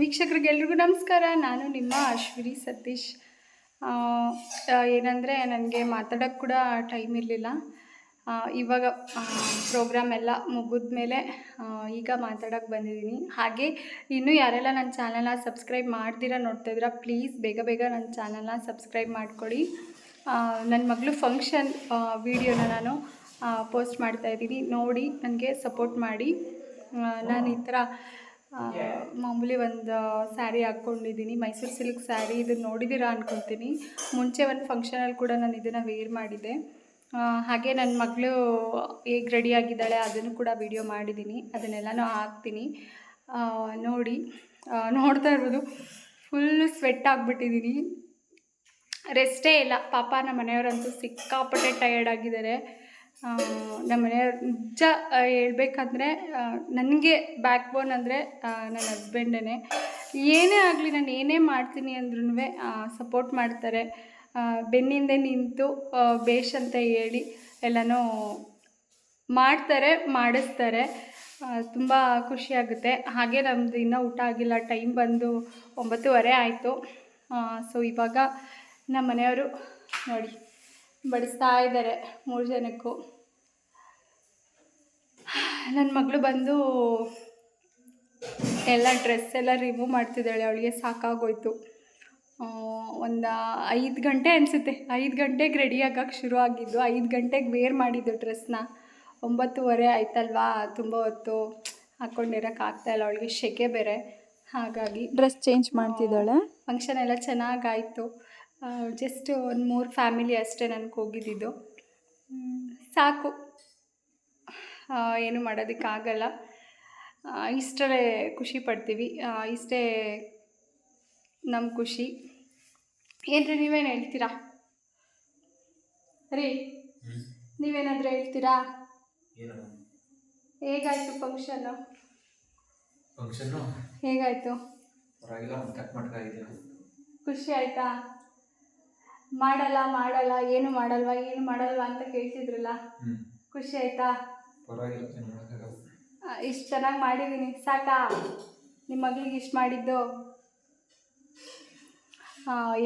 ವೀಕ್ಷಕರಿಗೆಲ್ರಿಗೂ ನಮಸ್ಕಾರ. ನಾನು ನಿಮ್ಮ ಅಶ್ವಿನಿ ಸತೀಶ್. ಏನಂದರೆ ನನಗೆ ಮಾತಾಡೋಕ್ಕೆ ಕೂಡ ಟೈಮ್ ಇರಲಿಲ್ಲ. ಇವಾಗ ಪ್ರೋಗ್ರಾಮ್ ಎಲ್ಲ ಮುಗಿದ ಮೇಲೆ ಈಗ ಮಾತಾಡೋಕ್ಕೆ ಬಂದಿದ್ದೀನಿ. ಹಾಗೆ ಇನ್ನೂ ಯಾರೆಲ್ಲ ನನ್ನ ಚಾನಲ್ನ ಸಬ್ಸ್ಕ್ರೈಬ್ ಮಾಡ್ದಿರ ನೋಡ್ತಾ ಇದ್ದೀರಾ ಪ್ಲೀಸ್ ಬೇಗ ಬೇಗ ನನ್ನ ಚಾನಲ್ನ ಸಬ್ಸ್ಕ್ರೈಬ್ ಮಾಡಿಕೊಡಿ. ನನ್ನ ಮಗಳು ಫಂಕ್ಷನ್ ವೀಡಿಯೋನ ನಾನು ಪೋಸ್ಟ್ ಮಾಡ್ತಾ ಇದ್ದೀನಿ. ನೋಡಿ, ನನಗೆ ಸಪೋರ್ಟ್ ಮಾಡಿ. ನಾನು ಈ ಥರ ಮಾಮೂಲಿ ಒಂದು ಸ್ಯಾರಿ ಹಾಕ್ಕೊಂಡಿದ್ದೀನಿ. ಮೈಸೂರು ಸಿಲ್ಕ್ ಸ್ಯಾರಿ ಇದನ್ನು ನೋಡಿದ್ದೀರಾ ಅನ್ಕೊತೀನಿ. ಮುಂಚೆ ಒಂದು ಫಂಕ್ಷನಲ್ಲಿ ಕೂಡ ನಾನು ಇದನ್ನು ವೇರ್ ಮಾಡಿದ್ದೆ. ಹಾಗೆ ನನ್ನ ಮಗಳು ಹೇಗೆ ರೆಡಿ ಆಗಿದ್ದಾಳೆ ಅದನ್ನು ಕೂಡ ವಿಡಿಯೋ ಮಾಡಿದ್ದೀನಿ. ಅದನ್ನೆಲ್ಲನೂ ಹಾಕ್ತೀನಿ. ನೋಡಿ ನೋಡ್ತಾ ಇರ್ಬೋದು ಫುಲ್ಲು ಸ್ವೆಟ್ ಆಗಿಬಿಟ್ಟಿದ್ದೀನಿ ರೆಸ್ಟೇ ಇಲ್ಲ. ಪಾಪ ನಮ್ಮ ಮನೆಯವರಂತೂ ಸಿಕ್ಕಾಪಟ್ಟೆ ಟಯರ್ಡ್ ಆಗಿದ್ದಾರೆ. ನಮ್ಮ ನಿಜ ಹೇಳ್ಬೇಕಂದ್ರೆ ನನಗೆ ಬ್ಯಾಕ್ ಬೋನ್ ಅಂದರೆ ನನ್ನ ಹಸ್ಬೆಂಡೇ ಏನೇ ಆಗಲಿ ನಾನು ಏನೇ ಮಾಡ್ತೀನಿ ಅಂದ್ರೂ ಸಪೋರ್ಟ್ ಮಾಡ್ತಾರೆ. ಬೆನ್ನಿಂದೆ ನಿಂತು ಬೇಷ್ ಅಂತ ಹೇಳಿ ಎಲ್ಲನೂ ಮಾಡ್ತಾರೆ, ಮಾಡಿಸ್ತಾರೆ. ತುಂಬ ಖುಷಿಯಾಗುತ್ತೆ ಹಾಗೆ ನಮ್ಮದು ಇನ್ನೂ ಊಟ ಆಗಿಲ್ಲ ಟೈಮ್ ಬಂದು ಒಂಬತ್ತುವರೆ ಆಯಿತು. ಸೊ ಇವಾಗ ನಮ್ಮ ಮನೆಯವರು ನೋಡಿ, ಬಡಿಸ್ತಾ ಇದ್ದಾರೆ ಮೂರು ಜನಕ್ಕೂ. ನನ್ನ ಮಗಳು ಬಂದು ಎಲ್ಲ ಡ್ರೆಸ್ ಎಲ್ಲ ರಿಮೂವ್ ಮಾಡ್ತಿದ್ದಾಳೆ ಅವಳಿಗೆ ಸಾಕಾಗೋಯ್ತು. ಒಂದು ಐದು ಗಂಟೆ ಅನಿಸುತ್ತೆ. ಐದು ಗಂಟೆಗೆ ರೆಡಿ ಆಗೋಕ್ಕೆ ಶುರು ಆಗಿದ್ದು ಐದು ಗಂಟೆಗೆ ವೇರ್ ಮಾಡಿದ್ದು ಡ್ರೆಸ್ನ ಒಂಬತ್ತುವರೆ ಆಯ್ತಲ್ವಾ ತುಂಬ ಹೊತ್ತು ಹಾಕ್ಕೊಂಡಿರೋಕೆ ಇಲ್ಲ ಅವಳಿಗೆ ಶೆಕೆ ಬೇರೆ. ಹಾಗಾಗಿ ಡ್ರೆಸ್ ಚೇಂಜ್ ಮಾಡ್ತಿದ್ದಾಳೆ? ಫಂಕ್ಷನ್ ಎಲ್ಲ ಚೆನ್ನಾಗಾಯಿತು. ಜಸ್ಟ್ ಒಂದು ಮೂರು ಫ್ಯಾಮಿಲಿ ಅಷ್ಟೇ ನನಗೆ ಹೋಗಿದ್ದಿದ್ದು ಸಾಕು. ಏನು ಮಾಡೋದಕ್ಕಾಗಲ್ಲ. ಇಷ್ಟರೇ ಇಷ್ಟರಲ್ಲೇ ಖುಷಿ ಪಡ್ತೀವಿ. ಇಷ್ಟೇ ನಮ್ಮ ಖುಷಿ. ಏನ್ರಿ ನೀವೇನು ಹೇಳ್ತೀರಾ? ರೀ ನೀವೇನಾದರೂ ಹೇಳ್ತೀರಾ? ಹೇಗಾಯ್ತು ಫಂಕ್ಷನ್ನು ಫಂಕ್ಷನ್ನು ಹೇಗಾಯಿತು? ಖುಷಿ ಆಯ್ತಾ? ಮಾಡಲ್ಲ ಮಾಡಲ್ಲ ಏನು ಮಾಡಲ್ವಾ ಏನು ಮಾಡಲ್ವಾ ಅಂತ ಕೇಳ್ತಿದ್ರಲ್ಲ? ಖುಷಿ ಆಯ್ತಾ? ಇಷ್ಟು ಚೆನ್ನಾಗಿ ಮಾಡಿದ್ದೀನಿ ಸಾಕಾ? ನಿಮ್ಮ ಮಗಳಿಗೆ ಇಷ್ಟು ಮಾಡಿದ್ದು?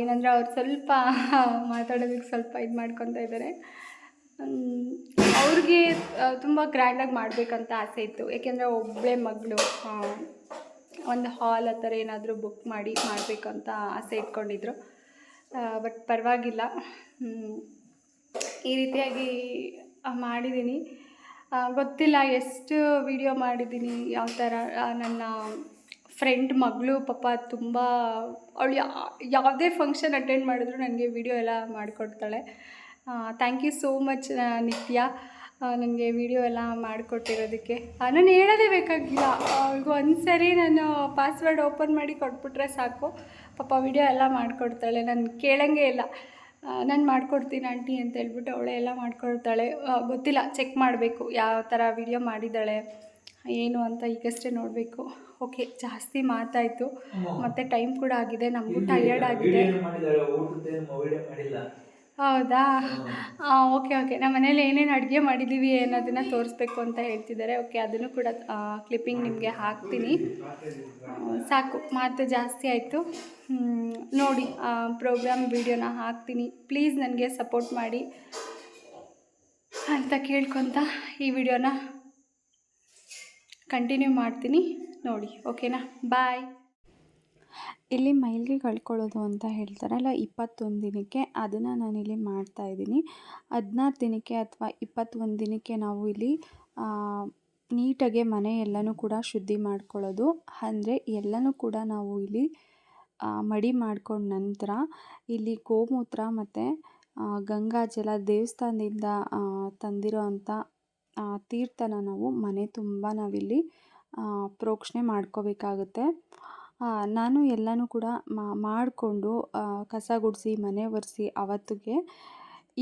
ಏನಂದರೆ ಅವ್ರು ಸ್ವಲ್ಪ ಮಾತಾಡೋದಕ್ಕೆ ಸ್ವಲ್ಪ ಇದು ಮಾಡ್ಕೊತಾ ಇದ್ದಾರೆ ಅವ್ರಿಗೆ ತುಂಬ ಗ್ರ್ಯಾಂಡಾಗಿ ಮಾಡಬೇಕಂತ ಆಸೆ ಇತ್ತು. ಏಕೆಂದರೆ ಒಬ್ಬಳೇ ಮಗಳು ಒಂದು ಹಾಲ್ ಆ ಥರ ಏನಾದರೂ ಬುಕ್ ಮಾಡಿ ಮಾಡಬೇಕಂತ ಆಸೆ ಇಟ್ಕೊಂಡಿದ್ರು. ಬಟ್ ಪರವಾಗಿಲ್ಲ. ಈ ರೀತಿಯಾಗಿ ಮಾಡಿದ್ದೀನಿ ಗೊತ್ತಿಲ್ಲ, ಎಷ್ಟು ವಿಡಿಯೋ ಮಾಡಿದ್ದೀನಿ, ಯಾವ ಥರ ನನ್ನ ಫ್ರೆಂಡ್ ಮಗಳು ಪಾಪ ತುಂಬ, ಅವಳು ಯಾವುದೇ ಫಂಕ್ಷನ್ ಅಟೆಂಡ್ ಮಾಡಿದ್ರು ನನಗೆ ವಿಡಿಯೋ ಎಲ್ಲ ಮಾಡಿಕೊಡ್ತಾಳೆ. Thank you so much Nithya. ನನಗೆ ವಿಡಿಯೋ ಎಲ್ಲ ಮಾಡಿಕೊಟ್ಟಿರೋದಕ್ಕೆ. ನಾನು ಹೇಳೋದೇ ಬೇಕಾಗಿಲ್ಲ. ಅವ್ರಿಗೂ ಒಂದು ಸರಿ ನಾನು ಪಾಸ್ವರ್ಡ್ ಓಪನ್ ಮಾಡಿ ಕೊಟ್ಬಿಟ್ರೆ ಸಾಕು. ಪಾಪ ವಿಡಿಯೋ ಎಲ್ಲ ಮಾಡಿಕೊಡ್ತಾಳೆ. ನಾನು ಕೇಳಂಗೆ ಇಲ್ಲ. ನಾನು ಮಾಡ್ಕೊಡ್ತೀನಿ ಆಂಟಿ ಅಂತ ಹೇಳ್ಬಿಟ್ಟು ಅವಳೆ ಎಲ್ಲ ಮಾಡ್ಕೊಡ್ತಾಳೆ ಗೊತ್ತಿಲ್ಲ ಚೆಕ್ ಮಾಡಬೇಕು ಯಾವ ಥರ ವಿಡಿಯೋ ಮಾಡಿದ್ದಾಳೆ ಏನು ಅಂತ ಈಗಷ್ಟೇ ನೋಡಬೇಕು. ಓಕೆ ಜಾಸ್ತಿ ಮಾತಾಯಿತು. ಮತ್ತು ಟೈಮ್ ಕೂಡ ಆಗಿದೆ ನಮಗೂ ಟಯರ್ಡ್ ಆಗಿದೆ. ಹೌದಾ? Okay okay. ನಮ್ಮ ಮನೇಲಿ ಏನೇನು ಅಡುಗೆ ಮಾಡಿದ್ದೀವಿ ಅನ್ನೋದನ್ನು ತೋರಿಸ್ಬೇಕು ಅಂತ ಹೇಳ್ತಿದ್ದಾರೆ ಓಕೆ ಅದನ್ನು ಕೂಡ ಕ್ಲಿಪ್ಪಿಂಗ್ ನಿಮಗೆ ಹಾಕ್ತೀನಿ. ಸಾಕು. ಮಾತು ಜಾಸ್ತಿ ಆಯಿತು. ನೋಡಿ ಪ್ರೋಗ್ರಾಮ್ ವಿಡಿಯೋನ ಹಾಕ್ತೀನಿ. ಪ್ಲೀಸ್ ನನಗೆ ಸಪೋರ್ಟ್ ಮಾಡಿ ಅಂತ ಕೇಳ್ಕೊತ ಈ ವಿಡಿಯೋನ ಕಂಟಿನ್ಯೂ ಮಾಡ್ತೀನಿ. ನೋಡಿ ಓಕೆನಾ? ಬಾಯ್ ಇಲ್ಲಿ ಮೈಲಿಗೆ ಕಳ್ಕೊಳ್ಳೋದು ಅಂತ ಹೇಳ್ತಾರಲ್ಲ, ಇಪ್ಪತ್ತೊಂದು ದಿನಕ್ಕೆ ಅದನ್ನು ನಾನಿಲ್ಲಿ ಮಾಡ್ತಾ ಇದ್ದೀನಿ. ಹದಿನಾರು ದಿನಕ್ಕೆ ಅಥವಾ ಇಪ್ಪತ್ತೊಂದು ದಿನಕ್ಕೆ ನಾವು ಇಲ್ಲಿ ನೀಟಾಗಿ ಮನೆ ಎಲ್ಲನೂ ಕೂಡ ಶುದ್ಧಿ ಮಾಡ್ಕೊಳ್ಳೋದು. ಅಂದರೆ ಎಲ್ಲನೂ ಕೂಡ ನಾವು ಇಲ್ಲಿ ಮಡಿ ಮಾಡ್ಕೊಂಡ ನಂತರ ಇಲ್ಲಿ ಗೋಮೂತ್ರ ಮತ್ತು ಗಂಗಾಜಲ ದೇವಸ್ಥಾನದಿಂದ ತಂದಿರೋ ಅಂಥ ತೀರ್ಥನ ನಾವು ಮನೆ ತುಂಬ ನಾವಿಲ್ಲಿ ಪ್ರೋಕ್ಷಣೆ ಮಾಡ್ಕೋಬೇಕಾಗುತ್ತೆ. ನಾನು ಎಲ್ಲನೂ ಕೂಡ ಮಾಡಿಕೊಂಡು ಕಸ ಗುಡಿಸಿ, ಮನೆ ಒರೆಸಿ ಅವತ್ತಿಗೆ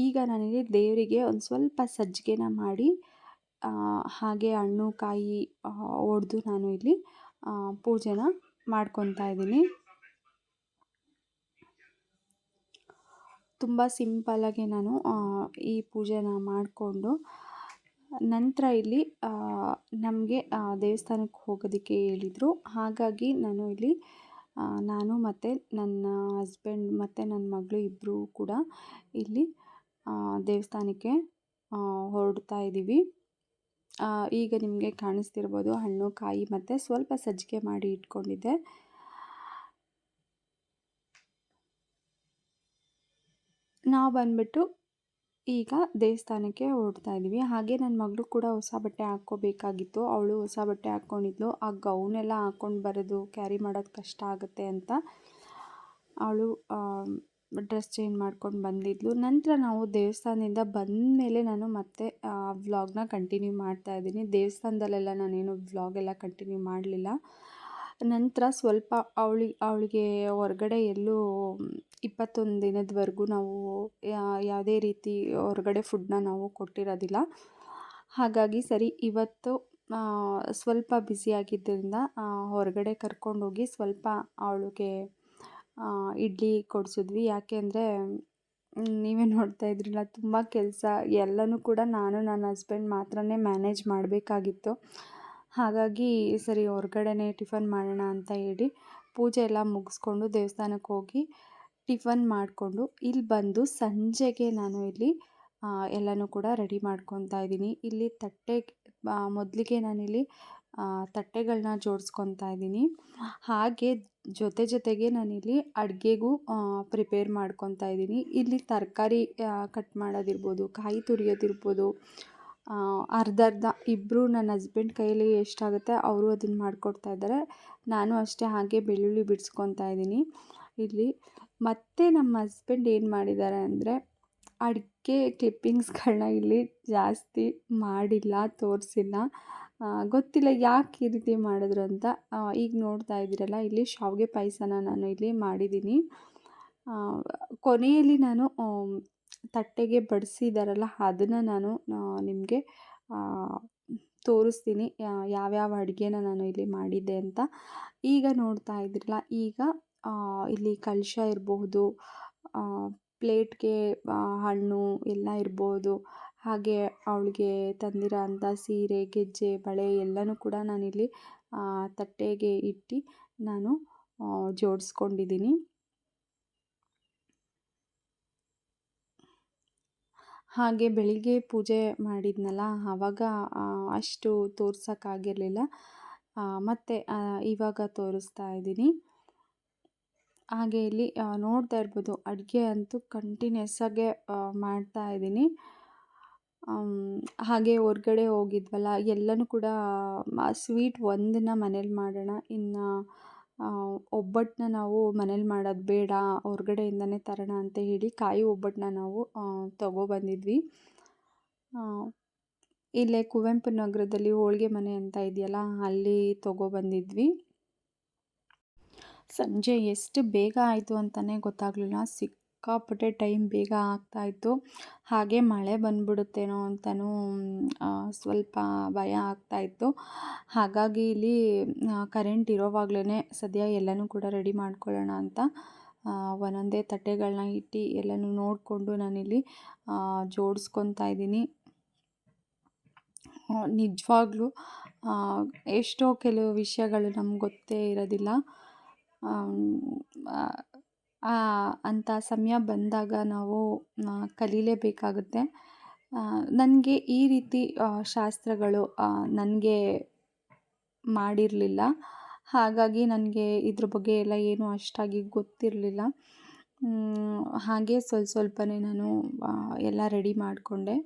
ಈಗ ನನಗೆ ದೇವರಿಗೆ ಒಂದು ಸ್ವಲ್ಪ ಸಜ್ಜಿಗೆನ ಮಾಡಿ ಹಾಗೆ ಹಣ್ಣು, ಕಾಯಿ ಒಡೆದು ನಾನು ಇಲ್ಲಿ ಪೂಜೆನ ಮಾಡ್ಕೊತಾ ಇದ್ದೀನಿ. ತುಂಬ ಸಿಂಪಲ್ಲಾಗಿ ನಾನು ಈ ಪೂಜೆನ ಮಾಡಿಕೊಂಡು ನಂತರ ಇಲ್ಲಿ ನಮಗೆ ದೇವಸ್ಥಾನಕ್ಕೆ ಹೋಗೋದಕ್ಕೆ ಹೇಳಿದರು. ಹಾಗಾಗಿ ನಾನು ಇಲ್ಲಿ ನಾನು ಮತ್ತು ನನ್ನ ಹಸ್ಬೆಂಡ್ ಮತ್ತು ನನ್ನ ಮಗಳು ಇಬ್ಬರೂ ಕೂಡ ಇಲ್ಲಿ ದೇವಸ್ಥಾನಕ್ಕೆ ಹೊರಡ್ತಾ ಇದ್ದೀವಿ ಈಗ ನಿಮಗೆ ಕಾಣಿಸ್ತಿರ್ಬೋದು ಹಣ್ಣು, ಕಾಯಿ ಮತ್ತು ಸ್ವಲ್ಪ ಸಜ್ಜಿಗೆ ಮಾಡಿ ಇಟ್ಕೊಂಡಿದ್ದೆ. ನಾವು ಬಂದ್ಬಿಟ್ಟು ಈಗ ದೇವಸ್ಥಾನಕ್ಕೆ ಹೊರಡ್ತಾ ಇದ್ದೀವಿ. ಹಾಗೆ ನನ್ನ ಮಗಳು ಕೂಡ ಹೊಸ ಬಟ್ಟೆ ಹಾಕ್ಕೋಬೇಕಾಗಿತ್ತು. ಅವಳು ಹೊಸ ಬಟ್ಟೆ ಹಾಕ್ಕೊಂಡಿದ್ಲು. ಆ ಗೌನೆಲ್ಲ ಹಾಕ್ಕೊಂಡು ಬರೋದು ಕ್ಯಾರಿ ಮಾಡೋದು ಕಷ್ಟ ಆಗುತ್ತೆ ಅಂತ ಅವಳು ಡ್ರೆಸ್ ಚೇಂಜ್ ಮಾಡ್ಕೊಂಡು ಬಂದಿದ್ಲು. ನಂತರ ನಾವು ದೇವಸ್ಥಾನದಿಂದ ಬಂದ ಮೇಲೆ ನಾನು ಮತ್ತೆ ವ್ಲಾಗ್ನ ಕಂಟಿನ್ಯೂ ಮಾಡ್ತಾ ಇದ್ದೀನಿ. ದೇವಸ್ಥಾನದಲ್ಲೆಲ್ಲ ನಾನೇನು ವ್ಲಾಗ್ ಎಲ್ಲ ಕಂಟಿನ್ಯೂ ಮಾಡಲಿಲ್ಲ. ನಂತರ ಸ್ವಲ್ಪ ಅವಳಿ, ಅವಳಿಗೆ ಹೊರಗಡೆ ಎಲ್ಲೂ ಇಪ್ಪತ್ತೊಂದು ದಿನದವರೆಗೂ ನಾವು ಯಾವುದೇ ರೀತಿ ಹೊರಗಡೆ ಫುಡ್ನ ನಾವು ಕೊಟ್ಟಿರೋದಿಲ್ಲ. ಹಾಗಾಗಿ ಸರಿ, ಇವತ್ತು ಸ್ವಲ್ಪ ಸ್ವಲ್ಪ ಬ್ಯುಸಿಯಾಗಿದ್ದರಿಂದ ಹೊರಗಡೆ ಕರ್ಕೊಂಡೋಗಿ ಸ್ವಲ್ಪ ಅವಳಿಗೆ ಇಡ್ಲಿ ಕೊಡಿಸಿದ್ವಿ. ಯಾಕೆ ಅಂದರೆ, ನೀವೇ ನೋಡ್ತಾ ಇದ್ರಲ್ಲ, ತುಂಬ ಕೆಲಸ ಎಲ್ಲನೂ ಕೂಡ ನಾನು, ನನ್ನ ಹಸ್ಬೆಂಡ್ ಮಾತ್ರನೇ ಮ್ಯಾನೇಜ್ ಮಾಡಬೇಕಾಗಿತ್ತು. ಹಾಗಾಗಿ ಸರಿ ಹೊರ್ಗಡೆನೇ ಟಿಫನ್ ಮಾಡೋಣ ಅಂತ ಹೇಳಿ ಪೂಜೆ ಎಲ್ಲ ಮುಗಿಸ್ಕೊಂಡು ದೇವಸ್ಥಾನಕ್ಕೆ ಹೋಗಿ ಟಿಫನ್ ಮಾಡಿಕೊಂಡು ಇಲ್ಲಿ ಬಂದು ಸಂಜೆಗೆ ನಾನು ಇಲ್ಲಿ ಎಲ್ಲನೂ ಕೂಡ ರೆಡಿ ಮಾಡ್ಕೊತಾ ಇದ್ದೀನಿ. ಇಲ್ಲಿ ತಟ್ಟೆ ಮೊದಲಿಗೆ ನಾನಿಲ್ಲಿ ತಟ್ಟೆಗಳನ್ನ ಜೋಡಿಸ್ಕೊತಾ ಇದ್ದೀನಿ. ಹಾಗೆ ಜೊತೆ ಜೊತೆಗೆ ನಾನಿಲ್ಲಿ ಅಡುಗೆಗೂ ಪ್ರಿಪೇರ್ ಮಾಡ್ಕೊತಾ ಇದ್ದೀನಿ. ಇಲ್ಲಿ ತರಕಾರಿ ಕಟ್ ಮಾಡೋದಿರ್ಬೋದು, ಕಾಯಿ ತುರಿಯೋದಿರ್ಬೋದು ಅರ್ಧ ಅರ್ಧ ಇಬ್ಬರು ನನ್ನ ಹಸ್ಬೆಂಡ್ ಕೈಯಲ್ಲಿ ಎಷ್ಟಾಗುತ್ತೆ ಅವರು ಅದನ್ನು ಮಾಡಿಕೊಡ್ತಾ ಇದ್ದಾರೆ. ನಾನು ಅಷ್ಟೇ ಹಾಗೆ ಬೆಳ್ಳುಳ್ಳಿ ಬಿಡಿಸ್ಕೊತಾ ಇದ್ದೀನಿ. ಇಲ್ಲಿ ಮತ್ತೆ ನಮ್ಮ ಹಸ್ಬೆಂಡ್ ಏನು ಮಾಡಿದ್ದಾರೆ ಅಂದರೆ ಅಡಿಕೆ ಕ್ಲಿಪ್ಪಿಂಗ್ಸ್ಗಳನ್ನ ಇಲ್ಲಿ ಜಾಸ್ತಿ ಮಾಡಿಲ್ಲ, ತೋರಿಸಿಲ್ಲ. ಗೊತ್ತಿಲ್ಲ ಯಾಕೆ ಈ ರೀತಿ ಮಾಡಿದ್ರು ಅಂತ. ಈಗ ನೋಡ್ತಾ ಇದ್ದೀರಲ್ಲ, ಇಲ್ಲಿ ಶಾವಿಗೆ ಪಾಯಸನ ನಾನು ಇಲ್ಲಿ ಮಾಡಿದ್ದೀನಿ. ಕೊನೆಯಲ್ಲಿ ನಾನು ತಟ್ಟೆಗೆ ಬಡಿಸಿದಾರಲ್ಲ, ಅದನ್ನು ನಾನು ನಿಮಗೆ ತೋರಿಸ್ತೀನಿ ಯಾವ್ಯಾವ ಅಡುಗೆನ ನಾನು ಇಲ್ಲಿ ಮಾಡಿದ್ದೆ ಅಂತ. ಈಗ ನೋಡ್ತಾ ಇದ್ದೀರಲ್ಲ ಈಗ ಇಲ್ಲಿ ಕಲಶ ಇರಬಹುದು ಪ್ಲೇಟ್ಗೆ ಹಣ್ಣು ಎಲ್ಲ ಇರ್ಬೋದು, ಹಾಗೆ ಅವಳಿಗೆ ತಂದಿರೋ ಅಂಥ ಸೀರೆ, ಗೆಜ್ಜೆ, ಬಳೆ ಎಲ್ಲನೂ ಕೂಡ ನಾನಿಲ್ಲಿ ತಟ್ಟೆಗೆ ಇಟ್ಟು ನಾನು ಜೋಡಿಸ್ಕೊಂಡಿದ್ದೀನಿ. ಹಾಗೆ ಬೆಳಿಗ್ಗೆ ಪೂಜೆ ಮಾಡಿದ್ನಲ್ಲ ಆವಾಗ ಅಷ್ಟು ತೋರ್ಸೋಕ್ಕಾಗಿರಲಿಲ್ಲ ಮತ್ತು ಇವಾಗ ತೋರಿಸ್ತಾ ಇದ್ದೀನಿ. ಹಾಗೆ ಇಲ್ಲಿ ನೋಡ್ತಾ ಇರ್ಬೋದು, ಅಡುಗೆ ಅಂತೂ ಕಂಟಿನ್ಯೂಸ್ ಆಗಿ ಮಾಡ್ತಾ ಇದ್ದೀನಿ. ಹಾಗೆ ಹೊರ್ಗಡೆ ಹೋಗಿದ್ವಲ್ಲ, ಎಲ್ಲನೂ ಕೂಡ ಸ್ವೀಟ್ ಒಂದನ್ನ ಮನೇಲಿ ಮಾಡೋಣ, ಇನ್ನು ಒಬ್ಬಟ್ಟನ್ನ ನಾವು ಮನೇಲಿ ಮಾಡೋದು ಬೇಡ, ಹೊರ್ಗಡೆಯಿಂದನೇ ತರೋಣ ಅಂತ ಹೇಳಿ ಕಾಯಿ ಒಬ್ಬಟ್ಟನ್ನ ನಾವು ತೊಗೊಬಂದಿದ್ವಿ. ಇಲ್ಲೇ ಕುವೆಂಪು ನಗರದಲ್ಲಿ ಹೋಳಿಗೆ ಮನೆ ಅಂತ ಇದೆಯಲ್ಲ, ಅಲ್ಲಿ ತೊಗೊಬಂದಿದ್ವಿ. ಸಂಜೆ ಎಷ್ಟು ಬೇಗ ಆಯಿತು ಅಂತಲೇ ಗೊತ್ತಾಗಲಿಲ್ಲ. ಸಿಕ್ಕಾಪಟ್ಟೆ ಟೈಮ್ ಬೇಗ ಆಗ್ತಾಯಿತ್ತು. ಹಾಗೆ ಮಳೆ ಬಂದ್ಬಿಡುತ್ತೇನೋ ಅಂತಲೂ ಸ್ವಲ್ಪ ಭಯ ಆಗ್ತಾಯಿತ್ತು. ಹಾಗಾಗಿ ಇಲ್ಲಿ ಕರೆಂಟ್ ಇರೋವಾಗಲೇ ಸದ್ಯ ಎಲ್ಲನೂ ಕೂಡ ರೆಡಿ ಮಾಡ್ಕೊಳ್ಳೋಣ ಅಂತ ಒಂದೊಂದೇ ತಟ್ಟೆಗಳನ್ನ ಇಟ್ಟು ಎಲ್ಲನೂ ನೋಡಿಕೊಂಡು ನಾನಿಲ್ಲಿ ಜೋಡಿಸ್ಕೊತಾ ಇದ್ದೀನಿ. ನಿಜವಾಗ್ಲೂ ಎಷ್ಟೋ ಕೆಲವು ವಿಷಯಗಳು ನಮ್ಗೆ ಗೊತ್ತೇ ಇರೋದಿಲ್ಲ. ಅಂಥ ಸಮಯ ಬಂದಾಗ ನಾವು ಕಲೀಲೇಬೇಕಾಗುತ್ತೆ. ನನಗೆ ಈ ರೀತಿ ಶಾಸ್ತ್ರಗಳು ನನಗೆ ಮಾಡಿರಲಿಲ್ಲ. ಹಾಗಾಗಿ ನನಗೆ ಇದ್ರ ಬಗ್ಗೆ ಎಲ್ಲ ಏನೂ ಅಷ್ಟಾಗಿ ಗೊತ್ತಿರಲಿಲ್ಲ. ಹಾಗೆ ಸ್ವಲ್ಪ ಸ್ವಲ್ಪನೇ ನಾನು ಎಲ್ಲ ರೆಡಿ ಮಾಡಿಕೊಂಡೆ.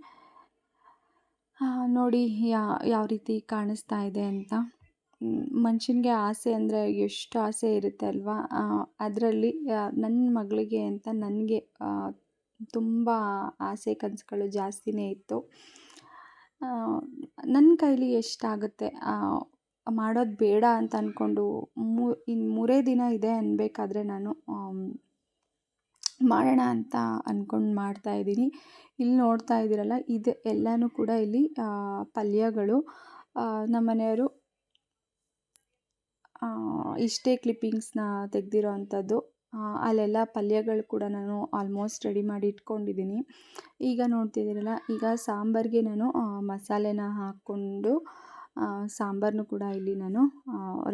ನೋಡಿ ಯಾವ ರೀತಿ ಕಾಣಿಸ್ತಾ ಇದೆ ಅಂತ. ಮನುಷ್ಯನಿಗೆ ಆಸೆ ಅಂದರೆ ಎಷ್ಟು ಆಸೆ ಇರುತ್ತೆ ಅಲ್ವಾ? ಅದರಲ್ಲಿ ನನ್ನ ಮಗಳಿಗೆ ಅಂತ ನನಗೆ ತುಂಬ ಆಸೆ ಕನಸುಗಳು ಜಾಸ್ತಿನೇ ಇತ್ತು. ನನ್ನ ಕೈಲಿ ಎಷ್ಟಾಗುತ್ತೆ? ಮಾಡೋದು ಬೇಡ ಅಂತ ಅಂದ್ಕೊಂಡು ಮೂ ಇನ್ನು ಮೂರೇ ದಿನ ಇದೆ ಅನ್ಬೇಕಾದ್ರೆ ನಾನು ಮಾಡೋಣ ಅಂತ ಅಂದ್ಕೊಂಡು ಮಾಡ್ತಾ ಇದ್ದೀನಿ. ಇಲ್ಲಿ ನೋಡ್ತಾ ಇದ್ದೀರಲ್ಲ ಇದು ಎಲ್ಲನೂ ಕೂಡ ಇಲ್ಲಿ ಪಲ್ಯಗಳು. ನಮ್ಮ ಮನೆಯವರು ಆ, ಇಷ್ಟೇ ಕ್ಲಿಪ್ಪಿಂಗ್ಸ್ನ ತೆಗೆದಿರೋ ಅಂಥದ್ದು. ಅಲ್ಲೆಲ್ಲ ಪಲ್ಯಗಳು ಕೂಡ ನಾನು ಆಲ್ಮೋಸ್ಟ್ ರೆಡಿ ಮಾಡಿ ಇಟ್ಕೊಂಡಿದ್ದೀನಿ. ಈಗ ನೋಡ್ತಿದ್ದೀರಲ್ಲ, ಈಗ ಸಾಂಬಾರಿಗೆ ನಾನು ಮಸಾಲೆನ ಹಾಕ್ಕೊಂಡು ಸಾಂಬಾರನ್ನು ಕೂಡ ಇಲ್ಲಿ ನಾನು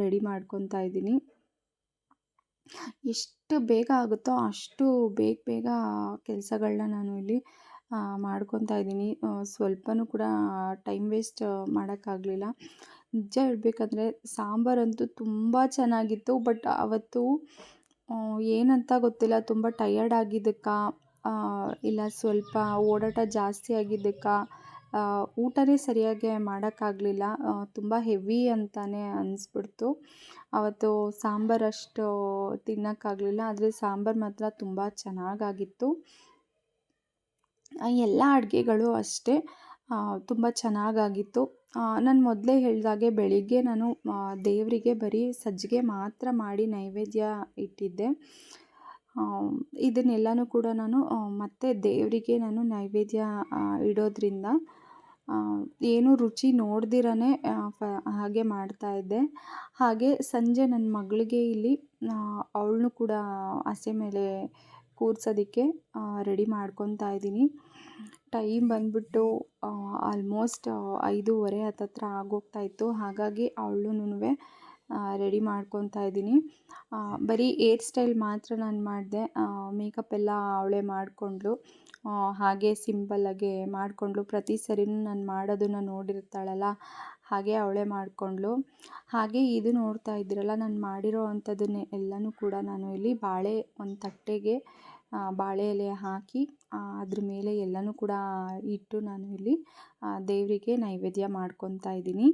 ರೆಡಿ ಮಾಡ್ಕೊತಾ ಇದ್ದೀನಿ. ಎಷ್ಟು ಬೇಗ ಆಗುತ್ತೋ ಅಷ್ಟು ಬೇಗ ಬೇಗ ಕೆಲಸಗಳನ್ನ ನಾನು ಇಲ್ಲಿ ಮಾಡ್ಕೊತಾ ಇದ್ದೀನಿ. ಸ್ವಲ್ಪನೂ ಕೂಡ ಟೈಮ್ ವೇಸ್ಟ್ ಮಾಡೋಕ್ಕಾಗಲಿಲ್ಲ. ನಿಜ ಹೇಳಬೇಕಂದ್ರೆ ಸಾಂಬಾರಂತೂ ತುಂಬ ಚೆನ್ನಾಗಿತ್ತು, ಬಟ್ ಅವತ್ತು ಏನಂತ ಗೊತ್ತಿಲ್ಲ, ತುಂಬ ಟಯರ್ಡ್ ಆಗಿದ್ದಕ್ಕೆ ಇಲ್ಲ ಸ್ವಲ್ಪ ಓಡಾಟ ಜಾಸ್ತಿ ಆಗಿದ್ದಕ್ಕೆ ಊಟನೇ ಸರಿಯಾಗಿ ಮಾಡೋಕ್ಕಾಗಲಿಲ್ಲ ತುಂಬ ಹೆವಿ ಅಂತಲೇ ಅನ್ನಿಸ್ಬಿಡ್ತು ಅವತ್ತು ಸಾಂಬಾರು ಅಷ್ಟು ತಿನ್ನೋಕ್ಕಾಗಲಿಲ್ಲ, ಆದರೆ ಸಾಂಬಾರು ಮಾತ್ರ ತುಂಬ ಚೆನ್ನಾಗಾಗಿತ್ತು. ಎಲ್ಲ ಅಡುಗೆಗಳು ಅಷ್ಟೇ. ತುಂಬ ಚೆನ್ನಾಗಾಗಿತ್ತು. ನಾನು ಮೊದಲೇ ಹೇಳಿದಾಗೆ ಬೆಳಿಗ್ಗೆ ನಾನು ದೇವರಿಗೆ ಬರೀ ಸಜ್ಜಿಗೆ ಮಾತ್ರ ಮಾಡಿ ನೈವೇದ್ಯ ಇಟ್ಟಿದ್ದೆ. ಇದನ್ನೆಲ್ಲನೂ ಕೂಡ ನಾನು ಮತ್ತೆ ದೇವರಿಗೆ ನಾನು ನೈವೇದ್ಯ ಇಡೋದ್ರಿಂದ ಏನು ರುಚಿ ನೋಡ್ದಿರೇ ಹಾಗೆ ಮಾಡ್ತಾಯಿದ್ದೆ ಹಾಗೆ ಸಂಜೆ ನನ್ನ ಮಗಳಿಗೆ ಇಲ್ಲಿ ಅವಳನ್ನೂ ಕೂಡ ಹಸೆ ಮೇಲೆ ಕೂರ್ಸೋದಕ್ಕೆ ರೆಡಿ ಮಾಡ್ಕೊತಾ ಇದ್ದೀನಿ. ಟೈಮ್ ಬಂದ್ಬಿಟ್ಟು ಆಲ್ಮೋಸ್ಟ್ ಐದೂವರೆ ಹತ್ತತ್ರ ಆಗೋಗ್ತಾ ಇತ್ತು ಹಾಗಾಗಿ ಅವಳನ್ನೂ ರೆಡಿ ಮಾಡ್ಕೊತಾ ಇದ್ದೀನಿ. ಬರೀ ಏರ್ ಸ್ಟೈಲ್ ಮಾತ್ರ ನಾನು ಮಾಡಿದೆ. ಮೇಕಪ್ ಎಲ್ಲ ಅವಳೇ ಮಾಡಿಕೊಂಡ್ಳು. ಹಾಗೆ ಸಿಂಪಲ್ಲಾಗೆ ಮಾಡಿಕೊಂಡ್ಳು. ಪ್ರತಿ ಸರಿನೂ ನಾನು ಮಾಡೋದನ್ನು ನೋಡಿರ್ತಾಳಲ್ಲ, ಹಾಗೆ ಅವಳೇ ಮಾಡಿಕೊಂಡ್ಳು. ಹಾಗೆ ಇದು ನೋಡ್ತಾ ಇದ್ದೀರಲ್ಲ ನಾನು ಮಾಡಿರೋ ಅಂಥದ್ದನ್ನೇ ಎಲ್ಲನೂ ಕೂಡ ನಾನು ಇಲ್ಲಿ ಬಾಳೆ ಒಂದು ತಟ್ಟೆಗೆ ಬಾಳೆ ಎಲೆ ಹಾಕಿ ಅದ್ರ ಮೇಲೆ ಎಲ್ಲನೂ ಕೂಡ ಇಟ್ಟು ನಾನು ಇಲ್ಲಿ ದೇವರಿಗೆ ನೈವೇದ್ಯ ಮಾಡ್ಕೊತಾ ಇದ್ದೀನಿ.